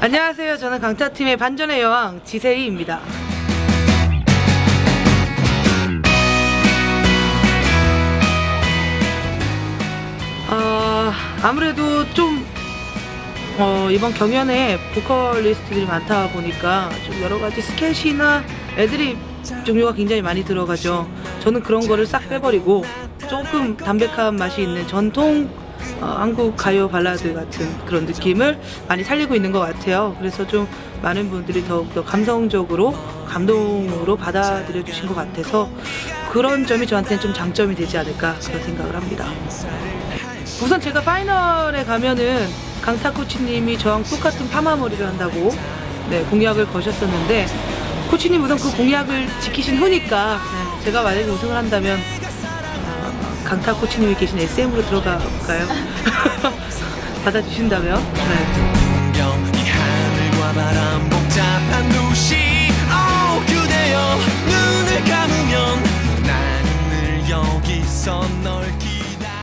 안녕하세요. 저는 강타팀의 반전의 여왕 지세희입니다. 어, 아무래도 좀 어, 이번 경연에 보컬리스트들이 많다 보니까 좀 여러 가지 스케치나 애드립 종류가 굉장히 많이 들어가죠. 저는 그런 거를 싹 빼버리고 조금 담백한 맛이 있는 전통 어, 한국 가요 발라드 같은 그런 느낌을 많이 살리고 있는 것 같아요. 그래서 좀 많은 분들이 더욱더 감성적으로 감동으로 받아들여 주신 것 같아서 그런 점이 저한테는 좀 장점이 되지 않을까 그런 생각을 합니다. 우선 제가 파이널에 가면은 강타 코치님이 저랑 똑같은 파마 머리를 한다고 네, 공약을 거셨었는데 코치님 우선 그 공약을 지키신 후니까 네, 제가 만약에 우승을 한다면 어, 강타 코치님이 계신 SM으로 들어가 볼까요? 받아주신다면? 네. 있어 널 기...